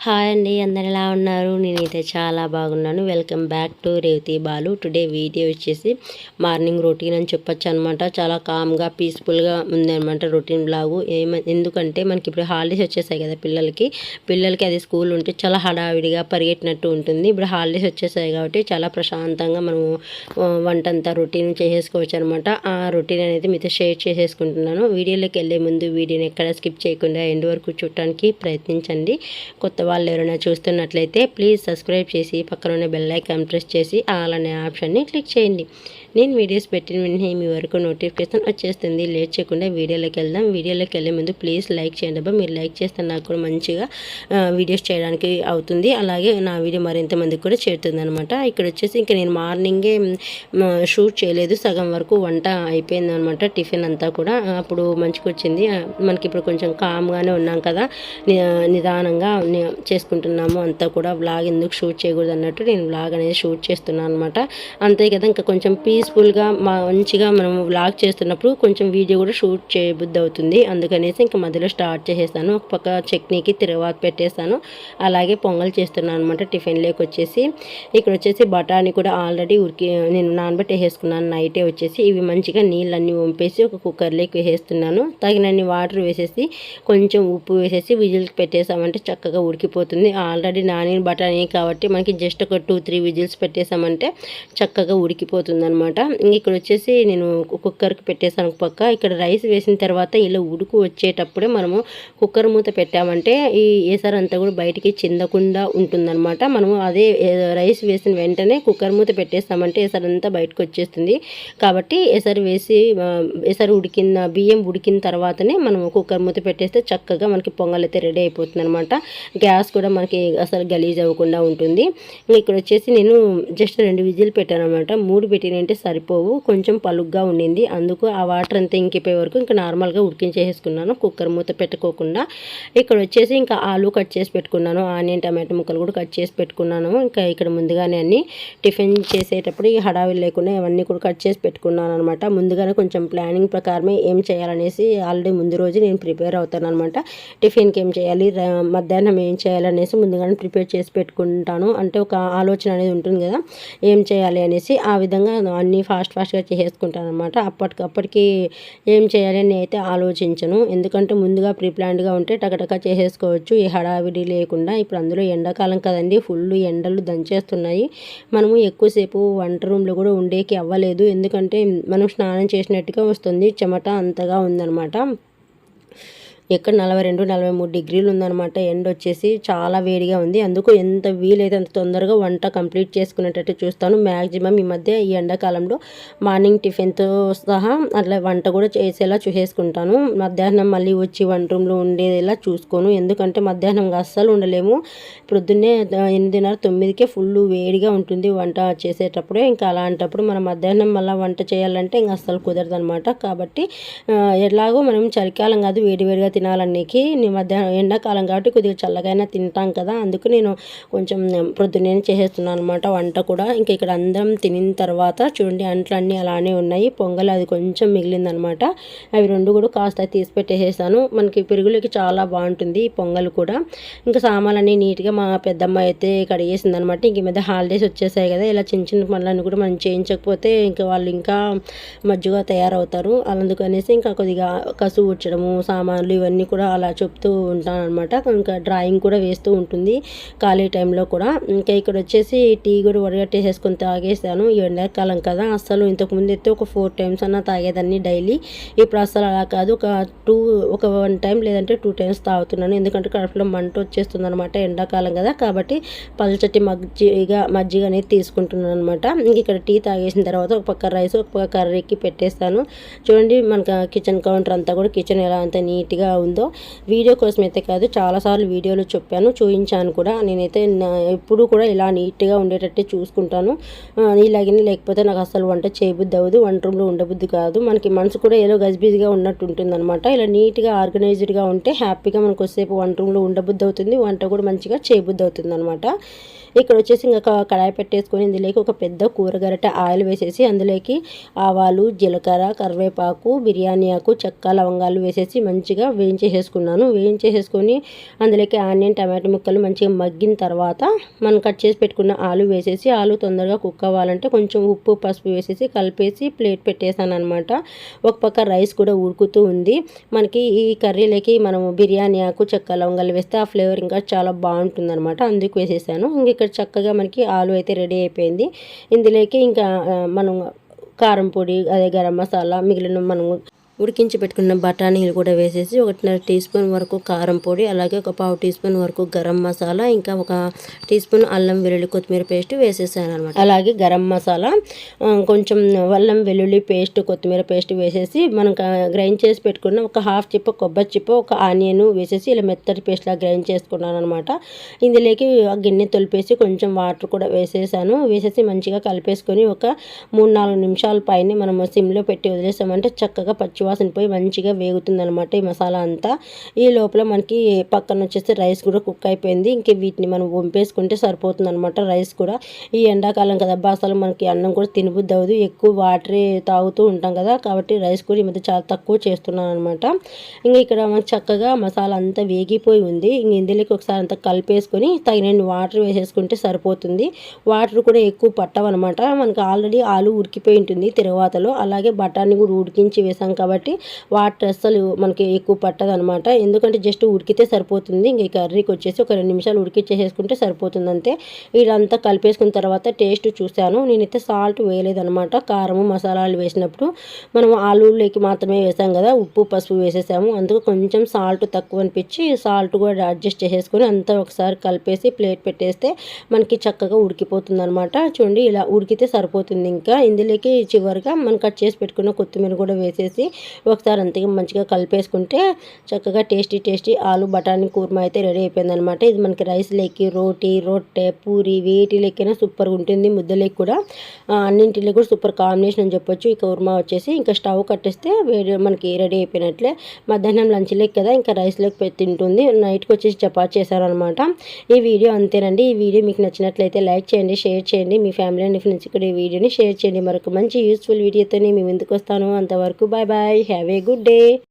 Hi అండి అందరు ఎలా ఉన్నారు? నేనైతే చాలా బాగున్నాను. Welcome back to Revathi Balu today video వచ్చేసి మార్నింగ్ రొటీన్ అని చెప్పొచ్చు అనమాట చాలా కామ్గా పీస్ఫుల్గా ఉందనమాట రొటీన్ బ్లాగు ఏమ ఎందుకంటే మనకి ఇప్పుడు హాలిడేస్ వచ్చేసాయి కదా పిల్లలకి. పిల్లలకి అది స్కూల్ ఉంటే చాలా హడావిడిగా పరిగెట్టినట్టు ఉంటుంది. ఇప్పుడు హాలిడేస్ వచ్చేసాయి కాబట్టి చాలా ప్రశాంతంగా మనము వంట అంతా రొటీన్ చేసేసుకోవచ్చు అనమాట ఆ రొటీన్ అనేది మీతో షేర్ చేసేసుకుంటున్నాను. వీడియోలోకి వెళ్ళే ముందు వీడియోని ఎక్కడ స్కిప్ చేయకుండా ఎండ్ వరకు చూడటానికి ప్రయత్నించండి. కొత్త వాళ్ళు ఎవరైనా చూస్తున్నట్లయితే ప్లీజ్ సబ్స్క్రైబ్ చేసి పక్కన ఉన్న బెల్ ఐకాన్ ప్రెస్ చేసి ఆల్ అనే ఆప్షన్ని క్లిక్ చేయండి. నేను వీడియోస్ పెట్టిన వెంటనే మీ వరకు నోటిఫికేషన్ వచ్చేస్తుంది. లేట్ చేయకుండా వీడియోలోకి వెళ్దాం. వీడియోలోకి వెళ్ళే ముందు ప్లీజ్ లైక్ చేయండి అబ్బా. మీరు లైక్ చేస్తే నాకు కూడా మంచిగా వీడియోస్ చేయడానికి అవుతుంది. అలాగే నా వీడియో మరింత మందికి కూడా చేరుతుంది అనమాట ఇక్కడ వచ్చేసి ఇంకా నేను మార్నింగే షూట్ చేయలేదు. సగం వరకు వంట అయిపోయింది అనమాట టిఫిన్ అంతా కూడా. అప్పుడు మంచిగా వచ్చింది. మనకి ఇప్పుడు కొంచెం కామ్గానే ఉన్నాం కదా. నిదానంగా చేసుకుంటున్నాము. అంతా కూడా బ్లాగ్ ఎందుకు షూట్ చేయకూడదు అన్నట్టు నేను బ్లాగ్ అనేది షూట్ చేస్తున్నాను అనమాట అంతే కదా. ఇంకా కొంచెం పీ పీస్ఫుల్గా మంచిగా మనం వ్లాగ్ చేస్తున్నప్పుడు కొంచెం వీడియో కూడా షూట్ చేయబుద్ధి అవుతుంది అందుకనేసి ఇంకా మధ్యలో స్టార్ట్ చేసేస్తాను ఒక పక్క చట్నీకి తిరవాత పెట్టేస్తాను అలాగే పొంగల్ చేస్తున్నాను అనమాట టిఫిన్ వచ్చేసి. ఇక్కడ వచ్చేసి బఠానీ కూడా ఆల్రెడీ ఉరికి నేను నానబెట్టేసేసుకున్నాను. నైటే వచ్చేసి ఇవి మంచిగా నీళ్ళన్నీ వంపేసి ఒక కుక్కర్లోకి వేసేస్తున్నాను. తగినన్ని వాటర్ వేసేసి కొంచెం ఉప్పు వేసేసి విజిల్కి పెట్టేసామంటే చక్కగా ఉడికిపోతుంది. ఆల్రెడీ నాని బఠానీ కాబట్టి మనకి జస్ట్ ఒక టూ త్రీ విజిల్స్ పెట్టేసామంటే చక్కగా ఉడికిపోతుంది అనమాట ఇక్కడ వచ్చేసి నేను కుక్కర్కి పెట్టేసాను పక్క. ఇక్కడ రైస్ వేసిన తర్వాత ఇలా ఉడుకు వచ్చేటప్పుడే మనము కుక్కర్ మూత పెట్టామంటే ఈ ఏసరంతా కూడా బయటికి చిందకుండా ఉంటుందన్నమాట. మనము అదే రైస్ వేసిన వెంటనే కుక్కర్ మూత పెట్టేస్తామంటే ఎసరంతా బయటకు వచ్చేస్తుంది. కాబట్టి ఎసరు వేసి ఎసరు ఉడికిన బియ్యం ఉడికిన తర్వాతనే మనం కుక్కర్ మూత పెట్టేస్తే చక్కగా మనకి పొంగల్ అయితే రెడీ అయిపోతుంది అనమాట గ్యాస్ కూడా మనకి అసలు గలీజ్ అవ్వకుండా ఉంటుంది. ఇక్కడ వచ్చేసి నేను జస్ట్ రెండు విజిల్ పెట్టాను అనమాట మూడు పెట్టినంటే సరిపోవు. కొంచెం పలుగ్గా ఉండింది. అందుకు ఆ వాటర్ అంతా ఇంకిపోయే వరకు ఇంకా నార్మల్గా ఉడికించేసుకున్నాను కుక్కర్ మూత పెట్టుకోకుండా ఇక్కడ వచ్చేసి ఇంకా ఆలు కట్ చేసి పెట్టుకున్నాను. ఆనియన్ టమాటో ముక్కలు కూడా కట్ చేసి పెట్టుకున్నాను. ఇంకా ఇక్కడ ముందుగానే అన్ని టిఫిన్ చేసేటప్పుడు ఈ హడావిలు లేకుండా ఇవన్నీ కూడా కట్ చేసి పెట్టుకున్నాను అనమాట ముందుగానే కొంచెం ప్లానింగ్ ప్రకారమే ఏం చేయాలనేసి ఆల్రెడీ ముందు రోజు నేను ప్రిపేర్ అవుతాను అనమాట టిఫిన్కి ఏం చేయాలి? మధ్యాహ్నం ఏం చేయాలనేసి ముందుగానే ప్రిపేర్ చేసి పెట్టుకుంటాను. అంటే ఒక ఆలోచన అనేది ఉంటుంది కదా. ఏం చేయాలి అనేసి ఆ విధంగా అన్నీ ఫాస్ట్ ఫాస్ట్గా చేసేసుకుంటాను అనమాట అప్పటికప్పటికి ఏం చేయాలి అయితే ఆలోచించను. ఎందుకంటే ముందుగా ప్రీప్లాన్డ్గా ఉంటే టకటక చేసేసుకోవచ్చు. ఈ హడావిడి లేకుండా ఇప్పుడు అందులో ఎండాకాలం కదండి. ఫుల్ ఎండలు దంచేస్తున్నాయి. మనము ఎక్కువసేపు వంట రూమ్లో కూడా ఉండేకి అవ్వలేదు. ఎందుకంటే మనం స్నానం చేసినట్టుగా వస్తుంది. చెమట అంతగా ఉందన్నమాట. ఎక్కడ నలభై రెండు నలభై మూడు డిగ్రీలు ఉందన్నమాట. ఎండ్ వచ్చేసి చాలా వేడిగా ఉంది. అందుకు ఎంత వీలైతే అంత తొందరగా వంట కంప్లీట్ చేసుకునేటట్టు చూస్తాను. మ్యాక్సిమం ఈ మధ్య ఈ ఎండాకాలంలో మార్నింగ్ టిఫిన్తో సహా అట్లా వంట కూడా చేసేలా చూసేసుకుంటాను మధ్యాహ్నం మళ్ళీ వచ్చి వంట రూమ్లో ఉండేలా చూసుకోను. ఎందుకంటే మధ్యాహ్నం అస్సలు ఉండలేము. పొద్దున్నే ఎనిమిదిన్నర తొమ్మిదికే ఫుల్ వేడిగా ఉంటుంది వంట చేసేటప్పుడు. ఇంకా అలాంటప్పుడు మనం మధ్యాహ్నం మళ్ళీ వంట చేయాలంటే ఇంకా అస్సలు కుదరదు అనమాట కాబట్టి ఎలాగో మనం చలికాలం కాదు వేడివేడిగా తినాలన్నీకి మధ్యాహ్నం ఎండాకాలం కాబట్టి కొద్దిగా చల్లగైనా తింటాం కదా. అందుకు నేను కొంచెం పొద్దున్నే చేసేస్తున్నాను అనమాట వంట కూడా. ఇంకా ఇక్కడ అందరం తినిన తర్వాత చూడండి అంట్లన్నీ అలానే ఉన్నాయి. పొంగల్ అది కొంచెం మిగిలిందనమాట అవి రెండు కూడా కాస్త తీసి పెట్టేసేసాను. మనకి పెరుగులకి చాలా బాగుంటుంది ఈ పొంగల్ కూడా. ఇంకా సామాన్లన్నీ నీట్గా మా పెద్దమ్మ అయితే కడిగేసింది అనమాట ఇంక మీద హాలిడేస్ వచ్చేసాయి కదా. ఇలా చిన్న చిన్న పనులన్నీ కూడా మనం చేయించకపోతే ఇంకా వాళ్ళు ఇంకా మజ్జిగ తయారవుతారు. అందుకనేసి ఇంకా కొద్దిగా కసు ఉచ్చడము సామాన్లు ఇవన్నీ ఇవన్నీ కూడా అలా చెప్తూ ఉంటాను అనమాట ఇంకా డ్రాయింగ్ కూడా వేస్తూ ఉంటుంది ఖాళీ టైంలో కూడా. ఇంకా ఇక్కడ వచ్చేసి టీ కూడా వడగట్టేసేసుకొని తాగేసాను. ఈ ఎండాకాలం కదా అస్సలు ఇంతకుముందు అయితే ఒక ఫోర్ టైమ్స్ అన్న తాగేదాన్ని డైలీ. ఇప్పుడు అసలు అలా కాదు. ఒక టూ ఒక వన్ టైం లేదంటే టూ టైమ్స్ తాగుతున్నాను. ఎందుకంటే కడుపులో మంట వచ్చేస్తుంది అనమాట ఎండాకాలం కదా. కాబట్టి పల్చటి మజ్జిగ మజ్జిగ అనేది తీసుకుంటున్నాను అనమాట ఇక్కడ టీ తాగేసిన తర్వాత ఒక పక్క రైస్ ఒక పక్క కర్రీకి పెట్టేస్తాను. చూడండి మనకు కిచెన్ కౌంటర్ అంతా కూడా కిచెన్ ఎలా అంత నీట్గా ఉందో వీడియో కోసం అయితే కాదు చాలాసార్లు వీడియోలు చెప్పాను చూపించాను కూడా. నేనైతే ఎప్పుడు కూడా ఇలా నీట్గా ఉండేటట్టే చూసుకుంటాను. ఇలాగే లేకపోతే నాకు అసలు వంట చేయబుద్ధి అవ్వదు వంట రూమ్లో ఉండబుద్ధి కాదు. మనకి మనసు కూడా ఏదో గజిబిజిగా ఉన్నట్టు ఉంటుంది అనమాట ఇలా నీట్గా ఆర్గనైజ్డ్గా ఉంటే హ్యాపీగా మనకు వచ్చేపు వంట రూమ్లో ఉండబుద్ధి అవుతుంది వంట కూడా మంచిగా చేయబుద్ధి అవుతుంది అనమాట ఇక్కడ వచ్చేసి ఇంకా కడాయి పెట్టేసుకొని ఇందులోకి ఒక పెద్ద కూరగరట ఆయిల్ వేసేసి అందులోకి ఆవాలు జీలకర్ర కరివేపాకు బిర్యానీ ఆకు చెక్క లవంగాలు వేసేసి మంచిగా వేయించేసేసుకున్నాను. వేయించేసేసుకొని అందులోకి ఆనియన్ టమాటో ముక్కలు మంచిగా మగ్గిన తర్వాత మనం కట్ చేసి పెట్టుకున్న ఆలు వేసేసి ఆలు తొందరగా కుక్ అవ్వాలంటే కొంచెం ఉప్పు పసుపు వేసేసి కలిపేసి ప్లేట్ పెట్టేసాను అనమాట ఒక పక్క రైస్ కూడా ఉడుకుతూ ఉంది. మనకి ఈ కర్రీలకి మనం బిర్యానీ ఆకు చెక్క లవంగాలు వేస్తే ఆ ఫ్లేవర్ ఇంకా చాలా బాగుంటుంది అనమాట అందుకు వేసేసాను. ఇంక ఇక్కడ చక్కగా మనకి ఆలు అయితే రెడీ అయిపోయింది. ఇందులోకి ఇంకా మనం కారం పొడి అదే గరం మసాలా మిగిలిన మనం ఉడికించి పెట్టుకున్న బఠానీలు కూడా వేసేసి ఒకటిన్నర టీ స్పూన్ వరకు కారం పొడి అలాగే ఒక పావు టీ స్పూన్ వరకు గరం మసాలా ఇంకా ఒక టీ స్పూన్ అల్లం వెల్లుల్లి కొత్తిమీర పేస్ట్ వేసేసాను అనమాట అలాగే గరం మసాలా కొంచెం అల్లం వెల్లుల్లి పేస్ట్ కొత్తిమీర పేస్ట్ వేసేసి మనం గ్రైండ్ చేసి పెట్టుకున్న ఒక హాఫ్ చిప్ప కొబ్బరి చిప్ప ఒక ఆనియన్ వేసేసి ఇలా మెత్తటి పేస్ట్లా గ్రైండ్ చేసుకున్నాను అనమాట ఇందులోకి ఆ గిన్నె తొలిపేసి కొంచెం వాటర్ కూడా వేసేసాను. వేసేసి మంచిగా కలిపేసుకొని ఒక మూడు నాలుగు నిమిషాల పైన మనం సిమ్లో పెట్టి వదిలేసామంటే చక్కగా పచ్చి పచ్చివాసన పోయి మంచిగా వేగుతుంది అనమాట ఈ మసాలా అంతా. ఈ లోపల మనకి పక్కన వచ్చేసి రైస్ కూడా కుక్ అయిపోయింది. ఇంక వీటిని మనం వంపేసుకుంటే సరిపోతుంది అనమాట రైస్ కూడా. ఈ ఎండాకాలం కదా అసలు మనకి అన్నం కూడా తినబుద్ది అవ్వదు ఎక్కువ వాటరే తాగుతూ ఉంటాం కదా కాబట్టి రైస్ కూడా ఈ మధ్య చాలా తక్కువ చేస్తున్నాను అనమాట ఇంకా ఇక్కడ మనకి చక్కగా మసాలా అంతా వేగిపోయి ఉంది. ఇంక ఇందులోకి ఒకసారి అంతా కలిపేసుకొని తగినన్ని వాటర్ వేసేసుకుంటే సరిపోతుంది. వాటర్ కూడా ఎక్కువ పట్టవన్నమాట. మనకి ఆల్రెడీ ఆలు ఉడికిపోయి ఉంటుంది తిరగవాతలో అలాగే బఠానీ కూడా ఉడికించి వేసాం కాబట్టి కాబట్టి వాటర్ అస్సలు మనకి ఎక్కువ పట్టదు అనమాట ఎందుకంటే జస్ట్ ఉడికితే సరిపోతుంది. ఇంక ఈ కర్రీకి వచ్చేసి ఒక రెండు నిమిషాలు ఉడికిచ్చేసేసుకుంటే సరిపోతుంది అంతే. ఇదంతా కలిపేసుకున్న తర్వాత టేస్ట్ చూశాను. నేనైతే సాల్ట్ వేయలేదనమాట కారము మసాలాలు వేసినప్పుడు మనం ఆలూలోకి మాత్రమే వేసాం కదా. ఉప్పు పసుపు వేసేసాము. అందుకు కొంచెం సాల్ట్ తక్కువ అనిపించి సాల్ట్ కూడా అడ్జస్ట్ చేసేసుకొని అంతా ఒకసారి కలిపేసి ప్లేట్ పెట్టేస్తే మనకి చక్కగా ఉడికిపోతుంది అనమాట చూడండి ఇలా ఉడికితే సరిపోతుంది. ఇంకా ఇందులోకి చివరిగా మనం కట్ చేసి పెట్టుకున్న కొత్తిమీర కూడా వేసేసి ఒకసారి అంతగా మంచిగా కలిపేసుకుంటే చక్కగా టేస్టీ టేస్టీ ఆలు బఠానీ కూర్మా అయితే రెడీ అయిపోయింది అనమాట ఇది మనకి రైస్ లేకి రోటీ రొట్టె పూరి వేటి లెక్కైనా సూపర్గా ఉంటుంది. ముద్దలేకి కూడా అన్నింటిలో కూడా సూపర్ కాంబినేషన్ అని చెప్పొచ్చు. ఈ కూర్మా వచ్చేసి ఇంకా స్టవ్ కట్టేస్తే వేడి మనకి రెడీ అయిపోయినట్లే. మధ్యాహ్నం లంచ్ లేక్ కదా ఇంకా రైస్ లేక్ తింటుంది. నైట్కి వచ్చేసి చపాతి చేశారనమాట ఈ వీడియో అంతేనండి. ఈ వీడియో మీకు నచ్చినట్లయితే లైక్ చేయండి షేర్ చేయండి. మీ ఫ్యామిలీ అండ్ ఫ్రెండ్స్ కూడా ఈ వీడియోని షేర్ చేయండి. మరొక మంచి యూస్ఫుల్ వీడియోతోనే మేము ఎందుకు వస్తాను. అంతవరకు bye bye. Bye. Have a good day.